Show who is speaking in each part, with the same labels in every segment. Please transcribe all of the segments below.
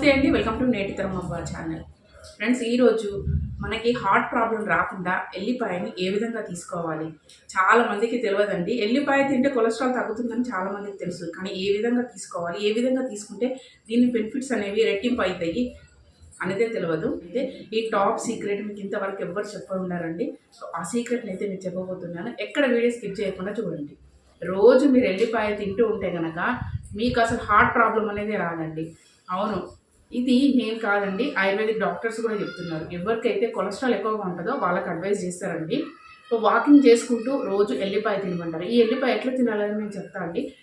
Speaker 1: నమస్తే అండి. Welcome to నేటి తరమవ్వ ఛానల్. ఫ్రెండ్స్ ఈరోజు మనకి హార్ట్ ప్రాబ్లం రాకుండా ఎల్లిపాయని ఏ విధంగా తీసుకోవాలి? చాలా మందికి తెలియదండి ఎల్లిపాయ తింటే కొలెస్ట్రాల్ తగ్గుతుందని చాలామందికి తెలుసు. కానీ ఏ విధంగా తీసుకోవాలి? ఏ విధంగా తీసుకుంటే దీని బెనిఫిట్స్ అనేవి రెట్టింపు అవుతాయి అనేదే తెలియదు అయితే ఈ టాప్ సీక్రెట్ మీకు ఇంతవరకు ఎవ్వరు చెప్పనున్నారండి సో ఆ సీక్రెట్ని అయితే నేను చెప్పబోతున్నాను. ఎక్కడ వీడియో స్కిప్ చేయకుండా చూడండి. రోజు మీరు ఎల్లిపాయ తింటూ ఉంటే కనుక మీకు అసలు హార్ట్ ప్రాబ్లం అనేది రాదండి. అవును. ఇది నేను కాదండి. ఆయుర్వేదిక్ డాక్టర్స్ కూడా చెప్తున్నారు. ఎవరికైతే కొలెస్ట్రాల్ ఎక్కువగా ఉంటుందో వాళ్ళకి అడ్వైస్ చేస్తారండి. వాకింగ్ చేసుకుంటూ రోజు ఎల్లిపాయ తినమంటారు. ఈ ఎల్లిపాయ ఎట్లా తినాలని నేను చెప్తా అండి.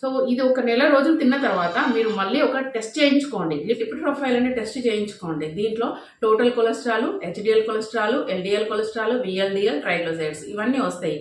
Speaker 1: సో ఇది ఒక నెల రోజులు తిన్న తర్వాత మీరు మళ్ళీ ఒక టెస్ట్ చేయించుకోండి. లిపిడ్ ప్రొఫైల్ అనే టెస్ట్ చేయించుకోండి. దీంట్లో total cholesterol HDL cholesterol LDL cholesterol VLDL triglycerides ఇవన్నీ వస్తాయి.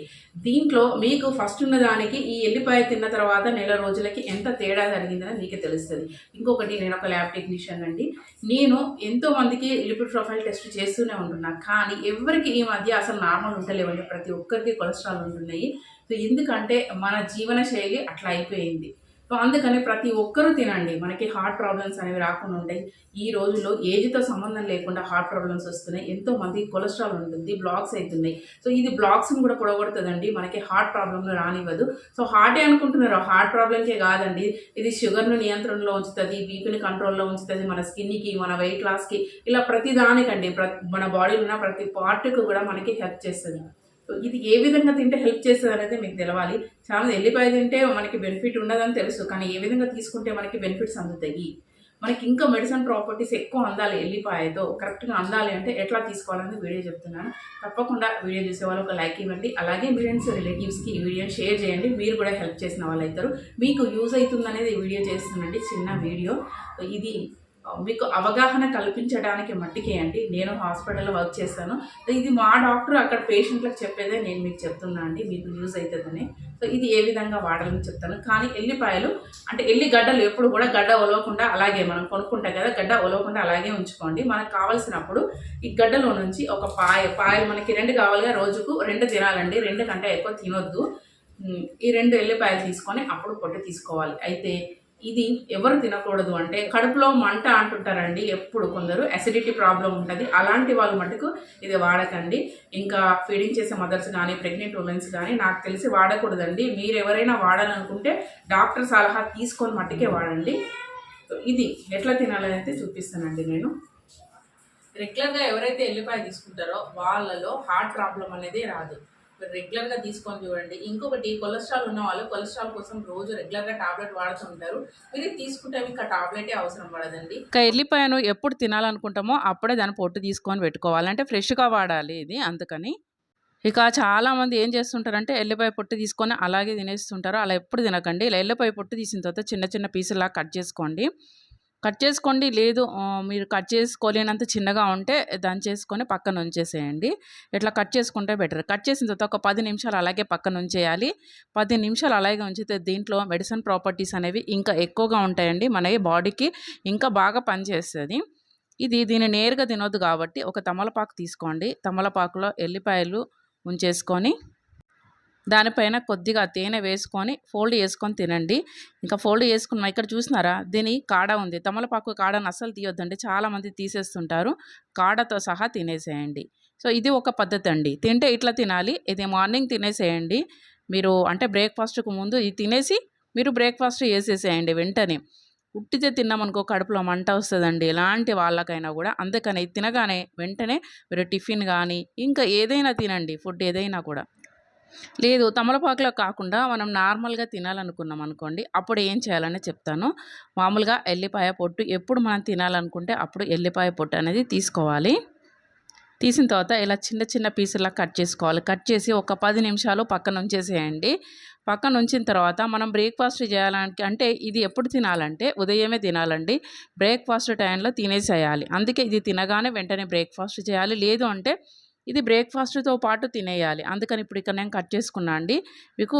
Speaker 1: దీంట్లో మీకు ఫస్ట్ ఉన్న దానికి ఈ ఎల్లిపాయ తిన్న తర్వాత నెల రోజులకి ఎంత తేడా జరిగిందని మీకే తెలుస్తుంది. ఇంకొకటి నేను ఒక ల్యాబ్ టెక్నీషియన్ అండి. నేను ఎంతో మందికి లిపిడ్ ప్రొఫైల్ టెస్ట్ చేస్తూనే ఉంటున్నా. కానీ ఎవరికి ఈ మధ్య అసలు నార్మల్ ఉండలేవండి ప్రతి ఒక్కరికి కొలెస్ట్రాల్ ఉంటున్నాయి. సో ఎందుకంటే మన జీవన శైలి అట్లా అయిపోయింది. సో అందుకని ప్రతి ఒక్కరూ తినండి. మనకి హార్ట్ ప్రాబ్లమ్స్ అనేవి రాకుండా ఉంటాయి. ఈ రోజుల్లో ఏజ్తో సంబంధం లేకుండా హార్ట్ ప్రాబ్లమ్స్ వస్తున్నాయి. ఎంతో మంది కొలెస్ట్రాల్ ఉంటుంది బ్లాక్స్ అవుతున్నాయి సో ఇది బ్లాక్స్ని కూడా పొడగొడుతుందండి. మనకి హార్ట్ ప్రాబ్లమ్లు రానివ్వదు. సో హార్టే అనుకుంటున్నారు హార్ట్ ప్రాబ్లంకే కాదండి. ఇది షుగర్ను నియంత్రణలో ఉంచుతుంది బీపీని కంట్రోల్లో ఉంచుతుంది మన స్కిన్కి మన వెయిట్ లాస్కి ఇలా ప్రతి దానికండి మన బాడీలో ఉన్న ప్రతి పార్ట్కి కూడా మనకి హెల్ప్ చేస్తుంది. సో ఇది ఏ విధంగా తింటే హెల్ప్ చేస్తుంది అనేది మీకు తెలవాలి. చాలా ఎల్లిపాయ తింటే మనకి బెనిఫిట్ ఉండదని తెలుసు కానీ ఏ విధంగా తీసుకుంటే మనకి బెనిఫిట్స్ అందుతాయి? మనకి ఇంకా మెడిసిన్ ప్రాపర్టీస్ ఎక్కువ అందాలి ఎల్లిపాయతో. కరెక్ట్గా అందాలి అంటే ఎట్లా తీసుకోవాలని వీడియో చెప్తున్నాను. తప్పకుండా వీడియో చూసే వాళ్ళు ఒక లైక్ ఇవ్వండి. అలాగే మీ ఫ్రెండ్స్ రిలేటివ్స్కి ఈ వీడియోని షేర్ చేయండి. మీరు కూడా హెల్ప్ చేసిన వాళ్ళు అవుతారు మీకు యూజ్ అవుతుంది అనేది వీడియో చేస్తున్నాండి చిన్న వీడియో. ఇది మీకు అవగాహన కల్పించడానికి మట్టికే అండి. నేను హాస్పిటల్లో వర్క్ చేస్తాను ఇది మా డాక్టర్ అక్కడ పేషెంట్లకు చెప్పేదే నేను మీకు చెప్తున్నా అండి. మీకు యూజ్ అవుతుందని సో ఇది ఏ విధంగా వాడాలని చెప్తాను. కానీ ఎల్లిపాయలు అంటే ఎల్లి గడ్డలు ఎప్పుడు కూడా గడ్డ ఒలవకుండా అలాగే మనం కొనుక్కుంటాం కదా గడ్డ ఒలవకుండా అలాగే ఉంచుకోండి. మనకు కావాల్సినప్పుడు ఈ గడ్డలో నుంచి ఒక పాయ పాయలు మనకి రెండు కావాలిగా రోజుకు రెండు తినాలండి. రెండు కంటే ఎక్కువ తినొద్దు. ఈ రెండు ఎల్లిపాయలు తీసుకొని అప్పుడు పొట్టు తీసుకోవాలి. అయితే ఇది ఎవరు తినకూడదు అంటే కడుపులో మంట అంటుంటారండి. ఎప్పుడు కొందరు అసిడిటీ ప్రాబ్లం ఉంటుంది. అలాంటి వాళ్ళు మటుకు ఇది వాడకండి. ఇంకా ఫీడింగ్ చేసే మదర్స్ కానీ ప్రెగ్నెంట్ ఉమెన్స్ కానీ నాకు తెలిసి వాడకూడదండి. మీరు ఎవరైనా వాడాలనుకుంటే డాక్టర్ సలహా తీసుకొని మట్టుకే వాడండి. ఇది ఎట్లా తినాలని అయితే చూపిస్తానండి నేను. రెగ్యులర్గా ఎవరైతే ఎల్లిపాయ తీసుకుంటారో వాళ్ళలో హార్ట్ ప్రాబ్లం అనేది రాదు. రెగ్యులర్గా తీసుకొని చూడండి. ఇంకొకటి కొలెస్ట్రాల్ ఉన్న వాళ్ళు కొలెస్ట్రాల్ కోసం రోజు రెగ్యులర్గా టాబ్లెట్ వాడుతుంటారు. మీరు తీసుకుంటే మీకు ఆ టాబ్లెటే అవసరం పడదండి.
Speaker 2: ఇంకా ఎల్లిపాయను ఎప్పుడు తినాలనుకుంటామో అప్పుడే దాన్ని పొట్టు తీసుకొని పెట్టుకోవాలి. అంటే ఫ్రెష్గా వాడాలి ఇది అందుకని. ఇక చాలామంది ఏం చేస్తుంటారంటే ఎల్లిపాయ పొట్టు తీసుకొని అలాగే తినేస్తుంటారు. అలా ఎప్పుడు తినకండి. ఇలా ఎల్లిపాయ పొట్టు తీసిన తర్వాత చిన్న చిన్న పీసులా కట్ చేసుకోండి. కట్ చేసుకోండి. లేదు మీరు కట్ చేసుకోలేనంత చిన్నగా ఉంటే దాన్ని చేసుకొని పక్కన ఉంచేసేయండి. ఇట్లా కట్ చేసుకుంటే బెటర్. కట్ చేసిన తర్వాత ఒక పది నిమిషాలు అలాగే పక్కన ఉంచేయాలి. పది నిమిషాలు అలాగే ఉంచితే దీంట్లో మెడిసిన్ ప్రాపర్టీస్ అనేవి ఇంకా ఎక్కువగా ఉంటాయండి. మన బాడీకి ఇంకా బాగా పనిచేస్తుంది. ఇది దీన్ని నేరుగా తినొద్దు కాబట్టి ఒక తమలపాకు తీసుకోండి. తమలపాకులో ఎల్లిపాయలు ఉంచేసుకొని దానిపైన కొద్దిగా తేనె వేసుకొని ఫోల్డ్ చేసుకొని తినండి. ఇంకా ఫోల్డ్ చేసుకున్నాం. ఇక్కడ చూసినారా? దీని కాడ ఉంది. తమలపాకు కాడను అస్సలు తీయొద్దండి. చాలామంది తీసేస్తుంటారు. కాడతో సహా తినేసేయండి. సో ఇది ఒక పద్ధతి అండి. తింటే ఇట్లా తినాలి. ఇది మార్నింగ్ తినేసేయండి. మీరు అంటే బ్రేక్ఫాస్ట్కు ముందు ఇది తినేసి మీరు బ్రేక్ఫాస్ట్ చేసేసేయండి వెంటనే. ఉట్టితే తిన్నామనుకో కడుపులో మంట వస్తుందండి. ఎలాంటి వాళ్ళకైనా కూడా. అందుకని తినగానే వెంటనే మీరు టిఫిన్ కానీ ఇంకా ఏదైనా తినండి. ఫుడ్ ఏదైనా కూడా. లేదు తమలపాకులో కాకుండా మనం నార్మల్గా తినాలనుకున్నాం అనుకోండి అప్పుడు ఏం చేయాలని చెప్తాను. మామూలుగా ఎల్లిపాయ పొట్టు ఎప్పుడు మనం తినాలనుకుంటే అప్పుడు ఎల్లిపాయ పొట్టు అనేది తీసుకోవాలి. తీసిన తర్వాత ఇలా చిన్న చిన్న పీసులా కట్ చేసుకోవాలి. కట్ చేసి ఒక పది నిమిషాలు పక్కన ఉంచేసేయండి. పక్కన ఉంచిన తర్వాత మనం బ్రేక్ఫాస్ట్ చేయాలంటే అంటే ఇది ఎప్పుడు తినాలంటే ఉదయమే తినాలండి. బ్రేక్ఫాస్ట్ టైంలో తినేసేయాలి. అందుకే ఇది తినగానే వెంటనే బ్రేక్ఫాస్ట్ చేయాలి. లేదు అంటే ఇది బ్రేక్ఫాస్ట్తో పాటు తినేయాలి. అందుకని ఇప్పుడు ఇక్కడ నేను కట్ చేసుకున్నా అండి. మీకు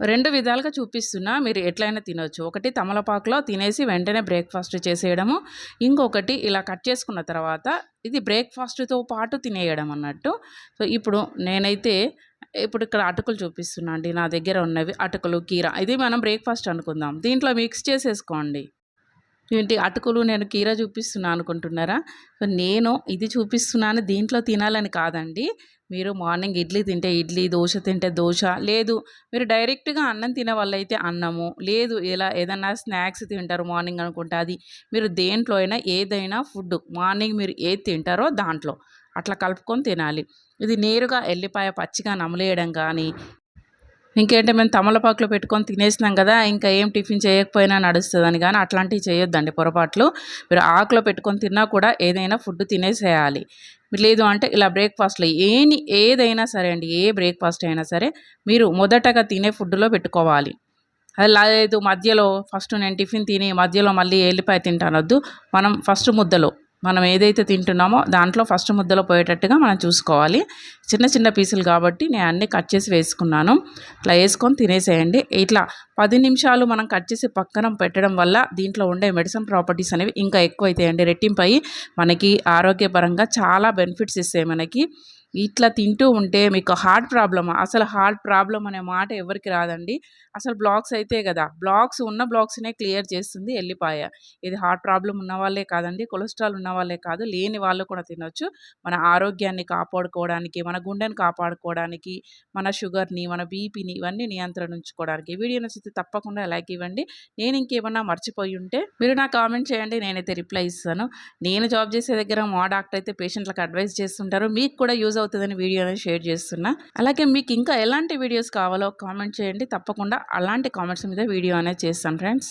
Speaker 2: రెండు విధాలుగా చూపిస్తున్నా. మీరు ఎట్లయినా తినొచ్చు. ఒకటి తమలపాకులో తినేసి వెంటనే బ్రేక్ఫాస్ట్ చేసేయడము. ఇంకొకటి ఇలా కట్ చేసుకున్న తర్వాత ఇది బ్రేక్ఫాస్ట్తో పాటు తినేయడం అన్నట్టు. సో ఇప్పుడు నేనైతే ఇప్పుడు ఇక్కడ అటుకులు చూపిస్తున్నా అండి. నా దగ్గర ఉన్నవి అటుకులు కీర. ఇది మనం బ్రేక్ఫాస్ట్ అనుకుందాం. దీంట్లో మిక్స్ చేసేసుకోండి. ఏంటి అటుకులు నేను కీర చూపిస్తున్నాను అనుకుంటున్నారా? సో నేను ఇది చూపిస్తున్నాను దీంట్లో తినాలని కాదండి. మీరు మార్నింగ్ ఇడ్లీ తింటే ఇడ్లీ దోశ తింటే దోశ లేదు. మీరు డైరెక్ట్గా అన్నం తినే వాళ్ళైతే అన్నము లేదు. ఇలా ఏదైనా స్నాక్స్ తింటారు మార్నింగ్ అనుకుంటే అది. మీరు దేంట్లో అయినా ఏదైనా ఫుడ్ మార్నింగ్ మీరు ఏది తింటారో దాంట్లో అట్లా కలుపుకొని తినాలి. ఇది నేరుగా ఎల్లిపాయ పచ్చిగా నమలేయడం కానీ ఇంకేంటే మేము తమలపాకులో పెట్టుకొని తినేసినాం కదా ఇంకా ఏం టిఫిన్ చేయకపోయినా నడుస్తుందని కానీ అట్లాంటివి చేయొద్దండి పొరపాట్లు. మీరు ఆకులో పెట్టుకొని తిన్నా కూడా ఏదైనా ఫుడ్ తినేసేయాలి. లేదు అంటే ఇలా బ్రేక్ఫాస్ట్లో ఏని ఏదైనా సరే అండి ఏ బ్రేక్ఫాస్ట్ అయినా సరే మీరు మొదటగా తినే ఫుడ్లో పెట్టుకోవాలి. అది లేదు మధ్యలో ఫస్ట్ నేను టిఫిన్ తిని మధ్యలో మళ్ళీ ఎల్లిపాయ తింటానొద్దు. మనం ఫస్ట్ ముద్దలో మనం ఏదైతే తింటున్నామో దాంట్లో ఫస్ట్ ముద్దలో పోయేటట్టుగా మనం చూసుకోవాలి. చిన్న చిన్న పీసులు కాబట్టి నేను అన్నీ కట్ చేసి వేసుకున్నాను. ఇట్లా వేసుకొని తినేసేయండి. ఇట్లా పది నిమిషాలు మనం కట్ చేసి పక్కన పెట్టడం వల్ల దీంట్లో ఉండే మెడిసిన్ ప్రాపర్టీస్ అనేవి ఇంకా ఎక్కువ అవుతాయండి రెట్టింపై మనకి ఆరోగ్యపరంగా చాలా బెనిఫిట్స్ ఇస్తాయి మనకి. ఇట్లా తింటూ ఉంటే మీకు హార్ట్ ప్రాబ్లమ్? అసలు హార్ట్ ప్రాబ్లం అనే మాట ఎవరికి రాదండి. అసలు బ్లాక్స్ అయితే కదా బ్లాక్స్ ఉన్న బ్లాక్స్నే క్లియర్ చేస్తుంది ఎల్లిపాయ. ఇది హార్ట్ ప్రాబ్లం ఉన్న వాళ్ళే కాదండి కొలెస్ట్రాల్ ఉన్న వాళ్ళే కాదు లేని వాళ్ళు కూడా తినొచ్చు. మన ఆరోగ్యాన్ని కాపాడుకోవడానికి మన గుండెని కాపాడుకోవడానికి మన షుగర్ని మన బీపీని ఇవన్నీ నియంత్రణ ఉంచుకోవడానికి వీడియో నచ్చితే తప్పకుండా లైక్ ఇవ్వండి. నేను ఇంకేమన్నా మర్చిపోయి ఉంటే మీరు నాకు కామెంట్ చేయండి నేనైతే రిప్లై ఇస్తాను. నేను జాబ్ చేసే దగ్గర మా డాక్టర్ అయితే పేషెంట్లకు అడ్వైస్ చేస్తుంటారు మీకు కూడా యూజ్ అవుతుందని వీడియో అనేది షేర్ చేస్తున్నా. అలాగే మీకు ఇంకా ఎలాంటి వీడియోస్ కావాలో కామెంట్ చేయండి. తప్పకుండా అలాంటి కామెంట్స్ మీద వీడియో అనేది చేస్తాను ఫ్రెండ్స్.